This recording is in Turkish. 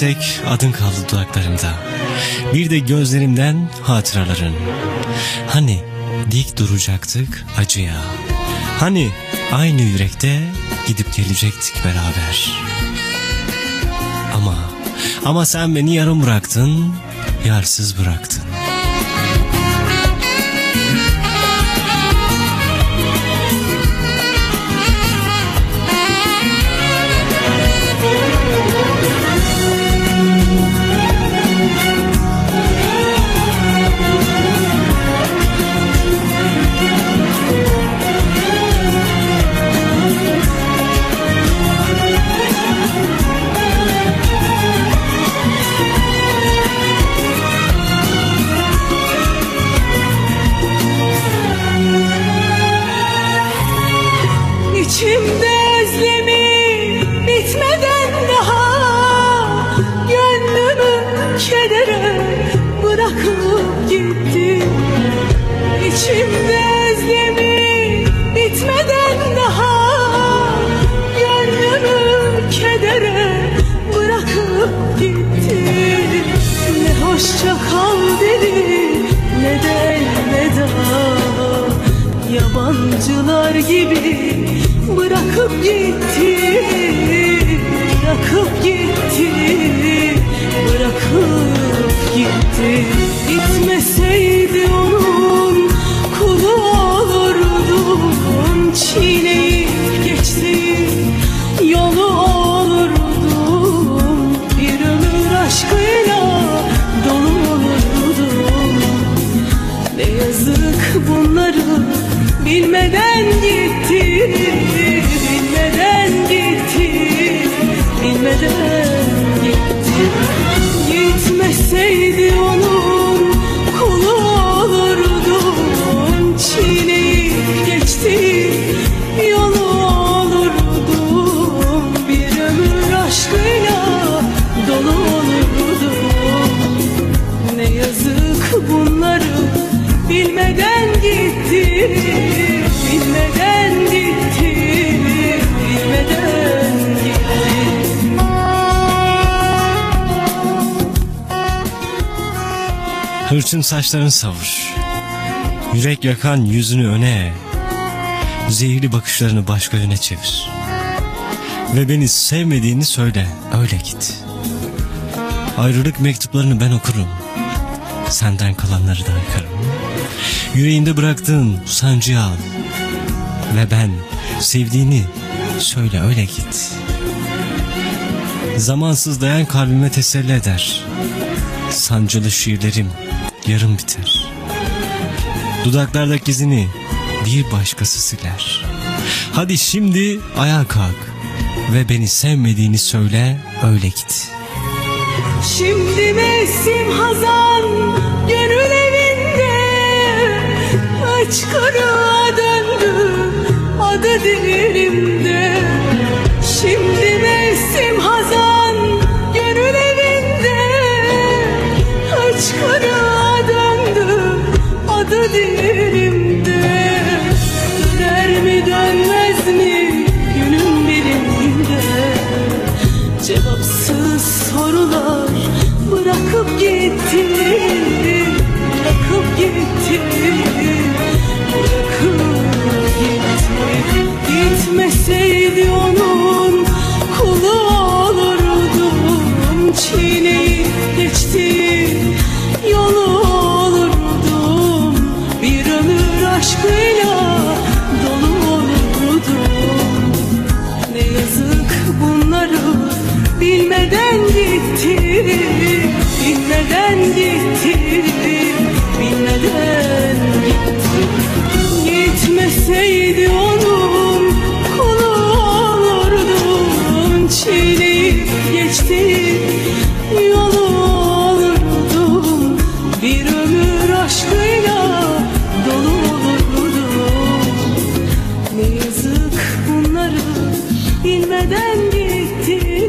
tek adın kaldı dudaklarımda. Bir de gözlerimden hatıraların. Hani dik duracaktık acıya. Hani aynı yürekte gidip gelecektik beraber. Ama, ama sen beni yarım bıraktın, yarsız bıraktın. Yabancılar gibi bırakıp gitti Bırakıp gitti Bırakıp gitti. Gitmeseydi bilmeden gitti Bilmeden gitti Bilmeden gitti Gitmeseydi onun Hırçın saçların savur. Yürek yakan yüzünü öne. Zehirli bakışlarını başka yöne çevir. Ve beni sevmediğini söyle, öyle git. Ayrılık mektuplarını ben okurum. Senden kalanları da yakarım. Yüreğinde bıraktığın sancıyı al. Ve ben sevdiğini söyle öyle git. Zamansız dayan kalbime teselli eder. Sancılı şiirlerim yarım biter. Dudaklardaki izini bir başkası siler. Hadi şimdi ayağa kalk ve beni sevmediğini söyle öyle git. Şimdi mevsim hazan Cevapsız sorular bırakıp gitti Bırakıp gitti Bırakıp gitti Gitmeseydi o Bilseydi onun kulu olurdum Çiğneyip geçti yolu olurdum Bir ömür aşkıyla dolu olurdum Ne yazık bunları bilmeden gitti.